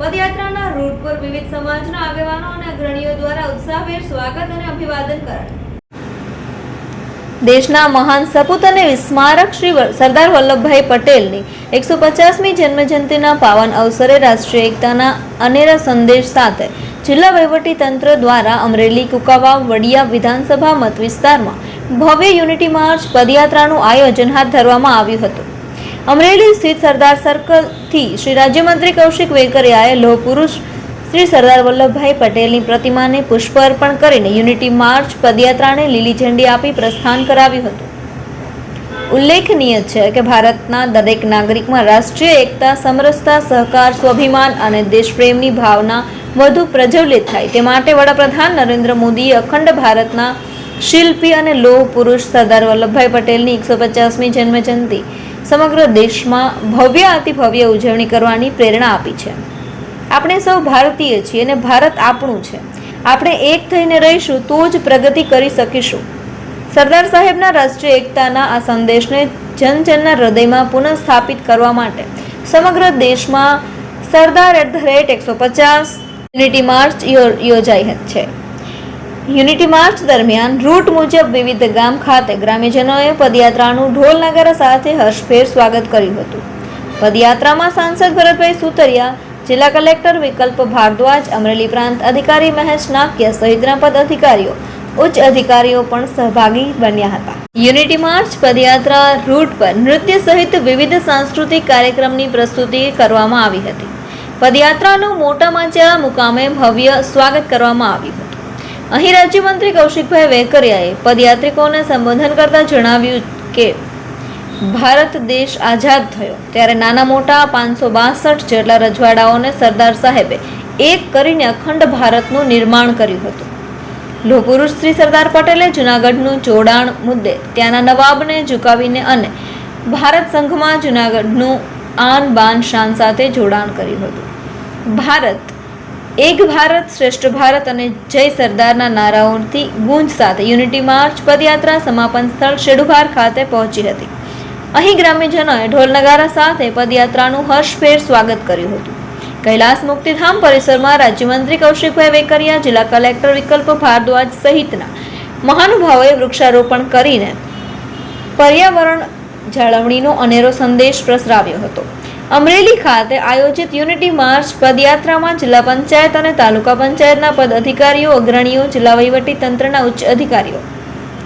પદયાત્રાના route પર વિવિધ સમાજના આગેવાનો અને અગ્રણીઓ દ્વારા ઉત્સાહભેર સ્વાગત અને અભિવાદન કરાયું. દેશના મહાન સપૂત અને સ્મારક શ્રી સરદાર વલ્લભભાઈ પટેલની એકસો પચાસમી જન્મજયંતિના પાવન અવસરે રાષ્ટ્રીય એકતાના અનેરા સંદેશ સાથે જિલ્લા વહીવટી તંત્ર દ્વારા અમરેલી કુકાવાવ વડિયા વિધાનસભા મત વિસ્તારમાં ભવ્ય યુનિટી માર્ચ પદયાત્રાનું આયોજન હાથ ધરવામાં આવ્યું હતું. અમરેલી સ્થિત સરદાર સર્કલથી શ્રી રાજ્યમંત્રી કૌશિક વેકરિયાએ લોહ પુરુષ શ્રી સરદાર વલ્લભભાઈ પટેલની પ્રતિમાને પુષ્પ અર્પણ કરીને યુનિટી માર્ચ પદયાત્રાને લીલી ઝંડી આપી પ્રસ્થાન કરાવ્યું હતું. ઉલ્લેખનીય છે કે ભારતના દરેક નાગરિકમાં રાષ્ટ્રીય એકતા, સમરસતા, સહકાર, સ્વાભિમાન અને દેશપ્રેમની ભાવના વધુ પ્રજ્વલિત થાય તે માટે વડાપ્રધાન નરેન્દ્ર મોદીએ અખંડ ભારતના શિલ્પી અને લોહ પુરુષ સરદાર વલ્લભભાઈ પટેલની એકસો પચાસમી જન્મજયંતિ સમગ્ર દેશમાં ભવ્ય અતિ ભવ્ય ઉજવણી કરવાની પ્રેરણા આપી છે. આપણે સૌ ભારતીય છીએ અને ભારત આપણું છે. આપણે એક થઈને રહીશું તો જ પ્રગતિ કરી શકીશું. સરદાર સાહેબના રાષ્ટ્રીય એકતાના આ સંદેશને જનજનના હૃદયમાં હૃદયમાં પુનઃસ્થાપિત કરવા માટે સમગ્ર દેશમાં સરદાર એટ ધ રેટ એકસો પચાસ યુનિટી માર્ચ યોજાઈ છે. યુનિટી માર્ચ દરમિયાન રૂટ મુજબ વિવિધ ગામ ખાતે ગ્રામ્યજનોએ પદયાત્રાનું ઢોલ નગારા સાથે હર્ષભેર સ્વાગત કર્યું હતું. પદયાત્રામાં સાંસદ ભરતભાઈ સુતરિયા, જિલ્લા કલેક્ટર વિકલ્પ ભારદ્વાજ, અમરેલી પ્રાંત અધિકારી મહેશ નાક્ય સહિતના પદ અધિકારીઓ ઉચ્ચ અધિકારીઓ પણ સહભાગી બન્યા હતા. યુનિટી માર્ચ પદયાત્રા રૂટ પર નૃત્ય સહિત વિવિધ સાંસ્કૃતિક કાર્યક્રમની પ્રસ્તુતિ કરવામાં આવી હતી. પદયાત્રાનું મોટા માચા મુકામે ભવ્ય સ્વાગત કરવામાં આવ્યું અહીં રાજ્યમંત્રી કૌશિકભાઈ વેકરિયાએ પદયાત્રિકોને સંબોધન કરતા જણાવ્યું કે, ભારત દેશ આઝાદ થયો, ત્યારે નાના મોટા પાંચસો બાસઠ જેટલા રજવાડાઓને સરદાર સાહેબે એક કરીને અખંડ ભારતનું નિર્માણ કર્યું હતું. લોહ પુરુષ શ્રી સરદાર પટેલે જૂનાગઢનું જોડાણ મુદ્દે ત્યાંના નવાબને ઝુકાવીને અને ભારત સંઘમાં જૂનાગઢનું આન બાન શાન સાથે જોડાણ કર્યું હતું. ભારત એક ભારત શ્રેષ્ઠ ભારત અને જય સરદારના નારાઓથી ગુંજ સાથે યુનિટી માર્ચ પદયાત્રા સમાપન સ્થળ શેડુભાર ખાતે પહોંચી હતી. અહીં ગ્રામ્યજનોએ ઢોલનગારા સાથે પદયાત્રાનું હર્ષભેર સ્વાગત કર્યું હતું. કૈલાસ મુક્તિધામ પરિસરમાં રાજ્યમંત્રી કૌશિકભાઈ વેકરિયા, જિલ્લા કલેક્ટર વિકલ્પ ભારદ્વાજ સહિતના મહાનુભાવોએ વૃક્ષારોપણ કરીને પર્યાવરણ જાળવણીનો અનેરો સંદેશ પ્રસરાવ્યો હતો. અમરેલી ખાતે આયોજિત યુનિટી માર્ચ પદયાત્રામાં જિલ્લા પંચાયત અને તાલુકા પંચાયતના પદ અગ્રણીઓ, જિલ્લા વહીવટી ઉચ્ચ અધિકારીઓ,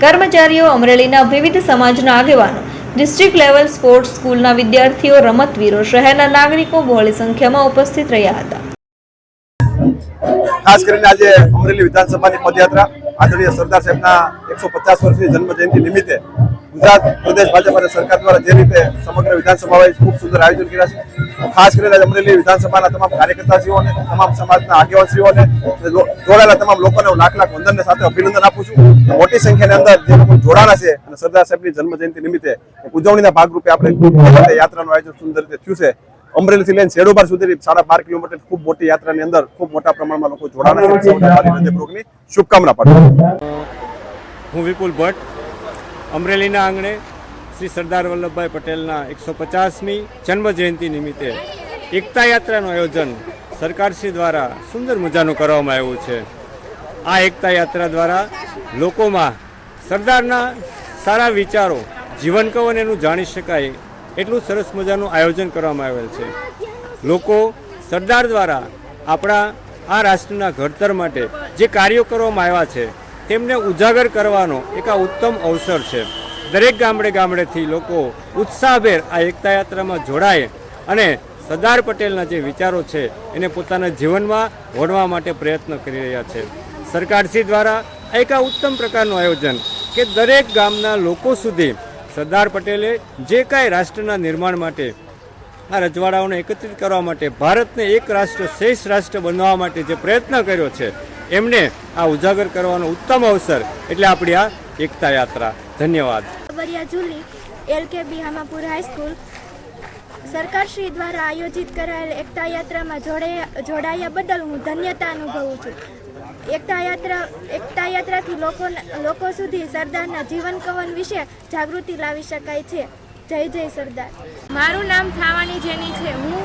કર્મચારીઓ, અમરેલીના વિવિધ સમાજના આગેવાનો, ડિસ્ટ્રિક્ટ લેવલ સ્પોર્ટ્સ સ્કૂલના વિદ્યાર્થીઓ, રમતવીરો, શહેરના નાગરિકો બહોળી સંખ્યામાં ઉપસ્થિત રહ્યા હતા. ખાસ કરીને આજે અમરેલી વિધાનસભાની પદયાત્રા આદરણીય સરદાર સાહેબના એકસો પચાસ વર્ષની જન્મ જયંતિ નિમિત્તે ગુજરાત, પ્રદેશ ભાજપ અને સરકાર દ્વારા જે રીતે સમગ્ર વિધાનસભાએ ખૂબ સુંદર આયોજન કર્યા છે. ખાસ કરીને અમરેલી વિધાનસભાના તમામ કાર્યકર્તાશ્રીઓને, તમામ સમાજના આગેવાનશ્રીઓને જોડાયેલા તમામ લોકોને હું લાખ લાખ વંદનને સાથે અભિનંદન આપું છું. મોટી સંખ્યાની અંદર જે લોકો જોડાના છે અને સરદાર સાહેબની જન્મ જયંતિ નિમિત્તે ઉજવણીના ભાગરૂપે આપણે યાત્રાનું આયોજન સુંદર રીતે થયું છે. અમરેલીથી લઈને શેડોબાર સુધી સાડા બાર કિલોમીટર ખૂબ મોટી યાત્રાની અંદર ખૂબ મોટા પ્રમાણમાં લોકો જોડાના છે. શુભકામના પાઠવું હું વિપુલ ભટ્ટ અમરેલીના આંગણે શ્રી સરદાર વલ્લભભાઈ પટેલના એકસો પચાસમી જન્મજયંતિ નિમિત્તે એકતા યાત્રાનું આયોજન સરકારશ્રી દ્વારા સુંદર મજાનું કરવામાં આવ્યું છે. આ એકતા યાત્રા દ્વારા લોકોમાં સરદારના સારા વિચારો, જીવન કવન એનું જાણી શકાય એટલું સરસ મજાનું આયોજન કરવામાં આવેલ છે. લોકો સરદાર દ્વારા આપણા આ રાષ્ટ્રના ઘડતર માટે જે કાર્યો કરવામાં આવ્યા છે તેમને ઉજાગર કરવાનો એક આ ઉત્તમ અવસર છે. દરેક ગામડે ગામડેથી લોકો ઉત્સાહભેર આ એકતા યાત્રામાં જોડાય અને સરદાર પટેલના જે વિચારો છે એને પોતાના જીવનમાં વણવા માટે પ્રયત્ન કરી રહ્યા છે. સરકારશ્રી દ્વારા એક આ ઉત્તમ પ્રકારનું આયોજન કે દરેક ગામના લોકો સુધી સરદાર પટેલે જે કાંઈ રાષ્ટ્રના નિર્માણ માટે આ રજવાડાઓને એકત્રિત કરવા માટે ભારતને એક રાષ્ટ્ર શ્રેષ્ઠ રાષ્ટ્ર બનાવવા માટે જે પ્રયત્ન કર્યો છે એમને આ ઉજાગર કરવાનો ઉત્તમ અવસર એટલે આપણી આ એકતા યાત્રા. ધન્યવાદ. બરિયા જુલી એલ કે બી હામાપુર હાઈસ્કૂલ સરકારશ્રી દ્વારા આયોજિત કરાયેલ એકતા યાત્રામાં જોડાયા જોડાયા બદલ હું ધન્યતા અનુભવું છું. એકતા યાત્રા એકતા યાત્રાથી લોકો લોકો સુધી સરદારના જીવન કવન વિશે જાગૃતિ લાવી શકાય છે. જય જય સરદાર. મારું નામ થાવાની જેની છે. હું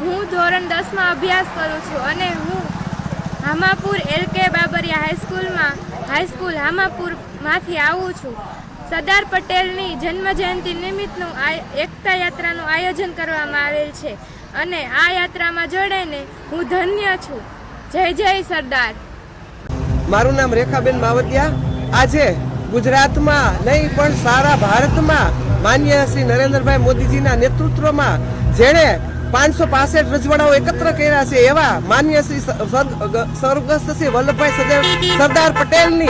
હું ધોરણ દસમાં અભ્યાસ કરું છું અને હું હામાપુર એલ કે બાબરિયા હાઈસ્કૂલમાં હાઈસ્કૂલ હામાપુરમાંથી આવું છું. સરદાર પટેલની જન્મજયંતિ નિમિત્તનું આ એકતા યાત્રાનું આયોજન કરવામાં આવેલ છે. અને આ યાત્રામાં જોડાઈને હું ધન્ય છું. જય જય સરદાર. મારું નામ રેખાબેન માવતિયા. આજે ગુજરાતમાં નહીં, પણ સારા ભારતમાં માન્ય શ્રી નરેન્દ્રભાઈ મોદીજીના નેતૃત્વમાં જેણે પાંચસો પાસઠ રજવાડાઓ એકત્ર કર્યા છે એવા માન્ય શ્રી સ્વર્ગસ્થ શ્રી વલ્લભભાઈ સરદાર- સરદાર પટેલની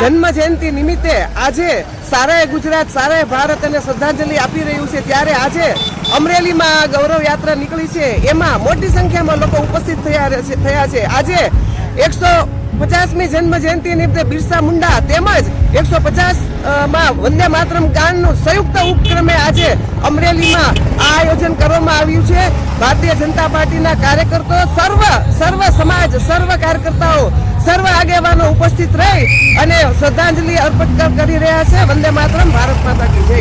જન્મ જયંતિ નિમિત્તે આજે સારાએ ગુજરાત, સારાએ ભારત અને શ્રદ્ધાંજલિ આપી રહ્યું છે. ત્યારે આજે અમરેલીમાં આ ગૌરવ યાત્રા નીકળી છે. એમાં મોટી સંખ્યામાં લોકો ઉપસ્થિત થયા થયા છે. આજે એકસો પચાસમી જન્મ જયંતિ નિમિત્તે બિરસા મુંડા તેમજ એકસો પચાસમાં વંદે માતરમ ગાનનું સંયુક્ત ઉપક્રમે આજે અમરેલીમાં આ આયોજન કરવામાં આવ્યું છે. ભારતીય જનતા પાર્ટીના કાર્યકર્તાઓ સર્વ સર્વ સમાજ, સર્વ કાર્યકર્તાઓ, સર્વ આગેવાનો ઉપસ્થિત રહી અને શ્રદ્ધાંજલિ અર્પણ કરી રહ્યા છે. વંદે માતરમ, ભારત માતા કી જય.